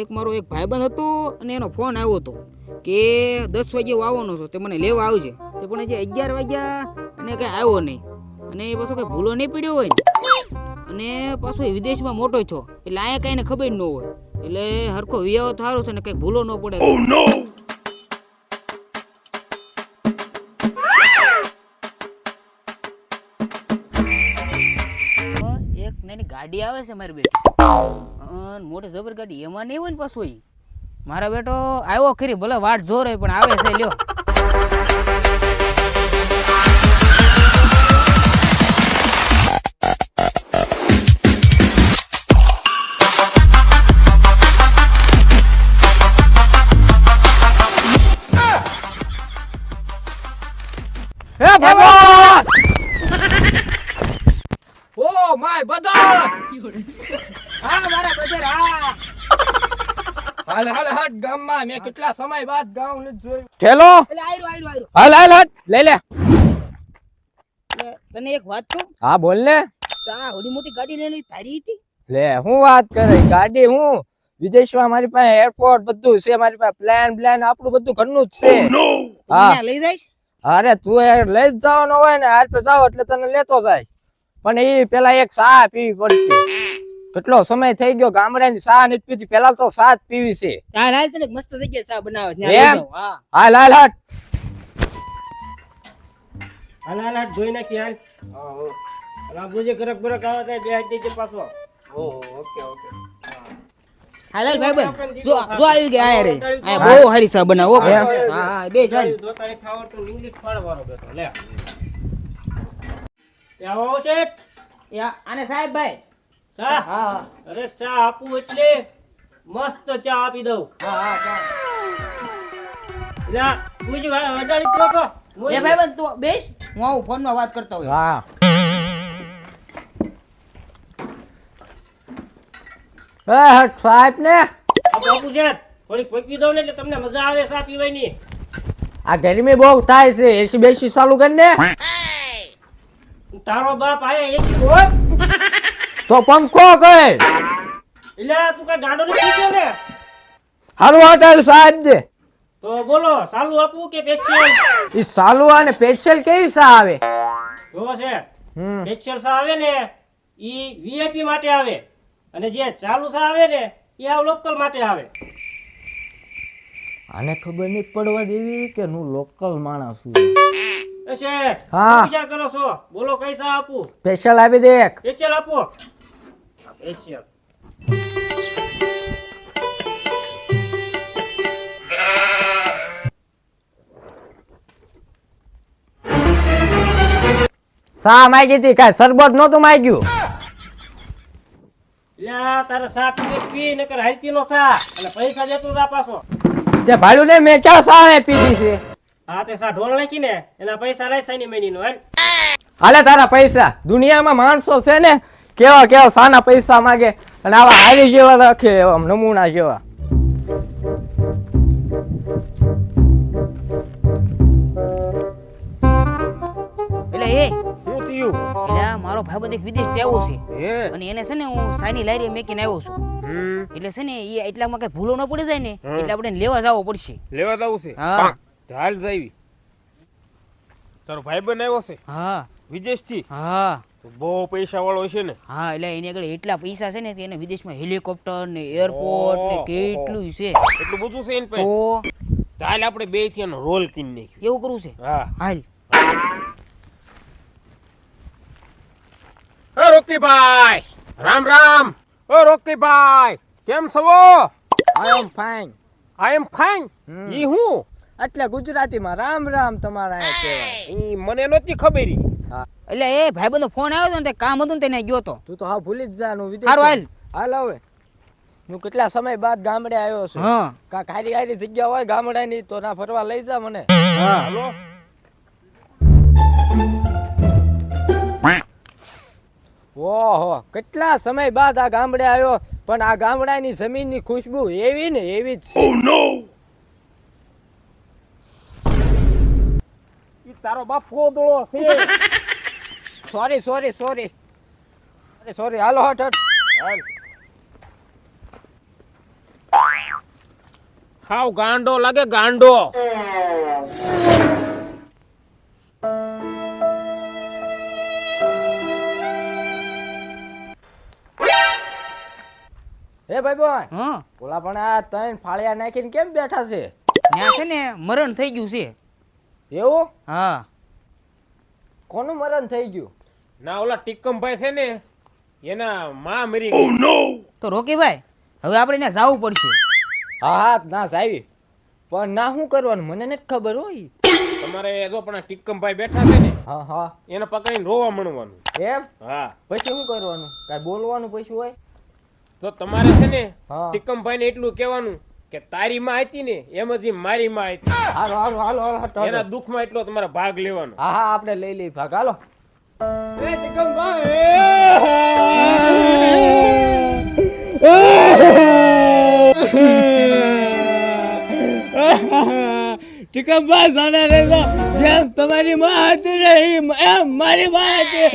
એક મારો એક ભાઈબંધ હતો અને એનો ફોન આવ્યો હતો કે દસ વાગે આવવાનો છો તે મને લેવા આવજે. તે પણ હજી અગિયાર વાગ્યા અને કંઈ આવ્યો નહીં. અને એ પાછો કંઈ ભૂલો નહીં પડ્યો હોય ને અને પાછો એ વિદેશમાં મોટો થયો. એટલે અહીંયા કાંઈને ખબર ન હોય. એટલે હરખો વિયાવો થારો છે ને કંઈક ભૂલો ન પડે. એક નાની ગાડી આવે છે મારી બેટી મોટી જબર ગાડી, એમાં નહીં હોય ને પાછું. મારા બેટો આવ્યો ખરી, ભલે વાટ જોર પણ આવે છે, લ્યો હાલ હાલ ગામમાં મેં કેટલા સમય બાદ ગામ ને જોયું. ઠેલો? એટલે આયરો આયરો આયરો. હાલ હાલ હટ લઈ લે. તને એક વાત કહું? હા બોલ ને. તો આ હોડી મોટી ગાડી લઈને તારી હતી? લે હું વાત કરે? ગાડી હું? વિદેશમાં મારી પાસે એરપોર્ટ બધું છે મારી પાસે પ્લાન પ્લાન આપણું બધું ઘરનું જ છે. હા. લઈ જઈશ? અરે તું એ લઈ જ જવાનો હોય ને હાલ પે જાવ એટલે તને લેતો જાય. પણ એ પેલા એક ચા પીવી પડશે. કેટલો સમય થઈ ગયો ગામડાની ચા નથી પીધી? પેલા તો ચા જ પીવી છે. હાલ હાલ તને મસ્ત થઈ ગયા ચા બનાવે એમ? હાલ હાલ હાલ. હાલ હાલ જોઈ નાખી હાલ. બાબુજી ગરક બરક આવે તો બે હાથ દેજે પાછો. હાલ હાલ ભાઈબંધ જો જો આવી ગયા આયા રે. આયા બહુ સારી ચા બનાવો હા હા બે ચાલ દોતાળી ખાવા તો ઇંગ્લિશ ફાડવાનો બેઠો લે. આવો શેઠ. યા આને સાહેબ ભાઈ ચા? હા અરે ચા આપું એટલે મસ્ત ચા આપી દઉં. હા હા ચા. લે પૂછી અડાડી તો છો એ ભાઈબંધ તું બેસ. હું આવું ફોનમાં વાત કરતા હોય હા. એ હટ સાહેબ ને. બાપુ શેઠ થોડીક પકવી દઉં ને એટલે તમને મજા આવે ચા પીવાની. આ ગરમી બહુ થાય છે. એસી બેસી ચાલુ કરી ને. તારો બાપ આયા એસી હોય તો પંખો કહે એટલે તું કઈ ગાંડો ને થયો ને? હારું હોટલ સાહેબ દે. તો બોલો સાલુ આપવું કે પેશિયલ ઈ ચાલુ અને પેશિયલ કેવી સા આવે? જો છે પેશિયલ સા આવે ને ઈ વીઆઈપી માટે આવે. અને જે ચાલુ સા આવે ને એ આ લોકલ માટે આવે. આને ખબર નહીં પડવા દેવી કે હું લોકલ માણસ છું? એ શેઠ હા. વિચાર કરો છો. બોલો કઈ સા આપું? સ્પેશિયલ આપી દે પેસ્ટિયલ આપો. પેસ્ટિયલ સા માગી હતી કાંઈ સરબત નહોતું માગ્યું. લ્યા તારે સા પી પી નકર હાલતી નો થા. અને પૈસા દેતો જા પાછો. તે ભાડું ને મેં ક્યાં સા પીધી છે? હા તે સા ઢોળ નાખી ને એના પૈસા લાય સાની મહિની નો હાલે તારા પૈસા. દુનિયામાં માણસો છે ને કેવા કેવા સાના પૈસા માગે અને આવા હારી જેવા રાખે એવા નમૂના જેવા. એટલે એ શું થયું? એટલે મારો ભાઈબંધ એક વિદેશથી આવ્યો છે. અને એને છે ને હું સાની લારી મેકીને આવ્યો છું. હમ. એટલે છે ને એ એટલામાં કઈ ભૂલો ન પડી જાય ને એટલે આપણે લેવા જવો પડશે. લેવા જવું છે? હા. હાલ જાવી. તારો ભાઈ બન આવ્યો છે? હા. વિદેશથી? હા. તો બહુ પૈસા વાળો છે ને? હા એટલે એની આગળ એટલા પૈસા છે ને કે એને વિદેશમાં હેલિકોપ્ટર ને એરપોર્ટ ને કેટલું છે. એટલું બધું છે એની તો હાલ આપણે બેથી એનો રોલ કીન નાખ્યો. એવું કરવું છે? હા. હાલ. હે રોકીભાઈ! રામ રામ! ઓ રોકીભાઈ! કેમ છો? આઈ am fine I am fine. ઈ હું? એટલે ગુજરાતીમાં રામ રામ તમારા કહેવાય. ઈ મને નહોતી ખબર ઈ. એટલે એ ભાઈબંધનો ફોન આવ્યો ને તે કામ હતું ને તેને ગયો તો. તું તો હા ભૂલી જ જાનું વિદેશ હારું હાલ. હાલ હવે. હું કેટલા સમય બાદ ગામડે આવ્યો છું. હા. કા હારી હારી જગ્યા હોય ગામડાની તો ના ફરવા લઈ જા મને. હા. હાલો. ઓહો કેટલા સમય બાદ આ ગામડે આવ્યો પણ આ ગામડાની જમીનની ખુશ્બુ એવી ને એવી જ છે. ઈ તારો બાપ કોદળો છે. સોરી સોરી સોરી સોરી હાલો હટ હટ હાલ હાવ ગાંડો લાગે ગાંડો. હે ભાઈ બોય. હા. ઓલા પણ આ ત્રણ ફાળિયા નાખીને કેમ બેઠા છે? ત્યાં છે ને મરણ થઈ ગયું છે. એવું? હા. કોનું મરણ થઈ ગયું? ના ઓલા ટિક્કમભાઈ છે ને એના માં મરી ગઈ તો રોકીભાઈ હવે આપણે ત્યાં જાવું પડશે. હા હા ના જાવી. પણ ના શું કરવાનું? મને નથી ખબર હોય. તમારે જો પણ ટિક્કમભાઈ બેઠા છે ને હા હા. એને પકડીને રોવા મળવાનું એમ? હા. પછી શું કરવાનું? કાંઈ બોલવાનું પછી હોય? તો તમારે છે ને હા. ને એટલું કહેવાનું કે તારી માં હતી ને એમ જ મારી માં હતી. હાલો હાલો હાલો હાલો એના. દુઃખમાં એટલો તમારે ભાગ લેવાનો. હા હા આપણે લઈ લઈ ભાગ. હાલો. એ ચિકનભાઈ સાના રહેજો જેમ તમારી માં હતી ને એમ એમ મારી માં હતી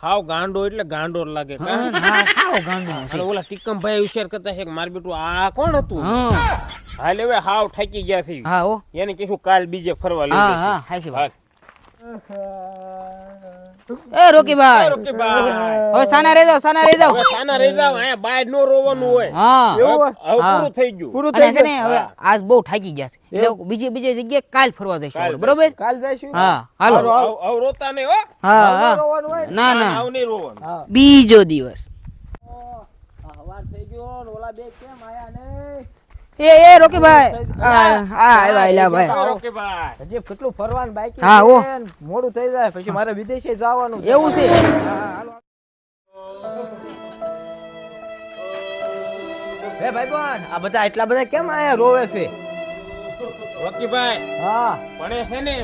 હાવ ગાંડો એટલે ગાંડો લાગે કા? હા, ના, ગાંડો અને ઓલા ટીકમભાઈ હોશિયાર કરતા છે કે મારું બેટું આ કોણ હતું હાલે હવે હાવ ઠાકી ગયા છે હા એને કીધું કાલ બીજે ફરવા લઈ હા. હા. એ રોકીભાઈ. બાય હવે સાના રહી જાવ સાના રહી જાવ સાના રહી જાવ હે બાય નો રોવાનું હોય. હા. હવે પૂરું થઈ ગયું. પૂરું થઈ ગયું? હવે આજ બહુ થાકી ગયા છે. એટલે બીજી બીજી જગ્યાએ કાલ ફરવા જઈશું બરોબર? કાલ જઈશું? હા હાલો. હવે- રોતા નહીં હો. હા હા. રોવાનું હોય? ના ના. આવ નહીં રોવાનું. બીજો દિવસ. આ હવાર થઈ ગયો ઓલા બે કેમ આયા નહીં? એ એ રોકીભાઈ. હા આ આવ્યા એલા ભાઈ. બાય હજી કેટલું ફરવાનું બાકી હા, ઓ. છે ને, મોડું થઈ જાય. પછી મારે વિદેશે જવાનું છે. એવું છે. હા, ભાઈ પણ આ બધા એટલા બધા કેમ આયા રોવે છે? રોકીભાઈ હા. પડે છે ને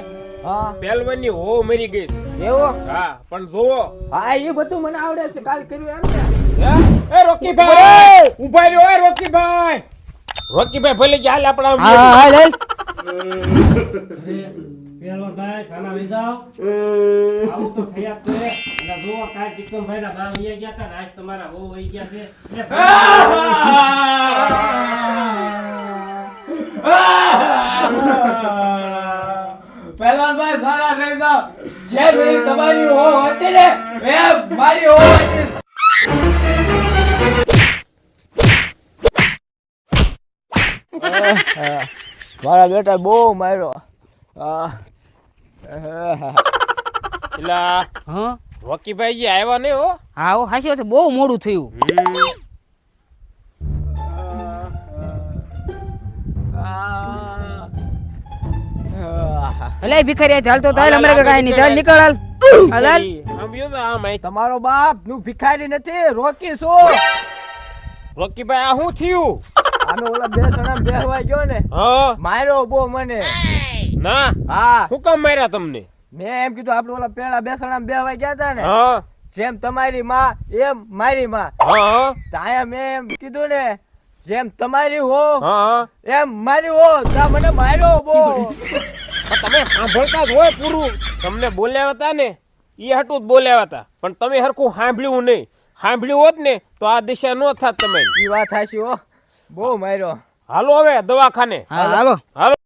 હા. પહેલવાનની હો મરી ગઈ છે. એવો? હા પણ જોવો. હા એ બધું મને આવડે છે. કાલ કર્યું એમ ને. હે? એ રોકીભાઈ ઊભા રહ્યો એ રોકીભાઈ. રોકીભાઈ ભલે ચાલ આપણા હા હા લે હાલ. પહેલવાનભાઈ, સાના લઈ જાઓ. આવું તો થયા કરે. અને જુઓ, કાલ કિશનભાઈના બા વહી ગયા હતા ને આજ તમારા બહુ વહી ગયા છે. પહેલવાન ભાઈ સારા રહી જાઓ જે ભાઈ તમારી હો હતી ને એ મારી હો હતી મારા બેટા બહુ માર્યો. એલા હા? રોકીભાઈ આવ્યા નહીં હો? હા હો હાચી વાત બહુ મોડું થયું. ભિખારી ચાલ તો તાલ અમારે કાંઈ નહીં. ચાલ નીકળ હાલ. હાલ. તમારો બાપનું ભિખારી નથી રોકી શું? રોકીભાઈ આ શું થયું? અમે ઓલા બે જણા બેહવા ગયો ને હા. માર્યો બો મને. ના. હા. હું કામ માર્યા તમને? મેં એમ કીધું આપણે ઓલા પેલા બે જણા બેહવા ગયા હતા ને હા. જેમ તમારી માં એમ મારી માં. હા ત્યાં મેં એમ કીધું ને જેમ તમારી હો હા એમ મારી હો તા મને માર્યો બો તમે સાંભળતા જ હોય પૂરું. તમને બોલ્યા હતા ને એ હટું જ બોલ્યા હતા. પણ તમે હરખું સાંભળ્યું નહીં. સાંભળ્યું હોત ને તો આ દિશા ન થાત તમે એ વાત હાશી હો. બહુ માર્યો. હાલો હવે દવાખાને. હા હાલો. હાલો.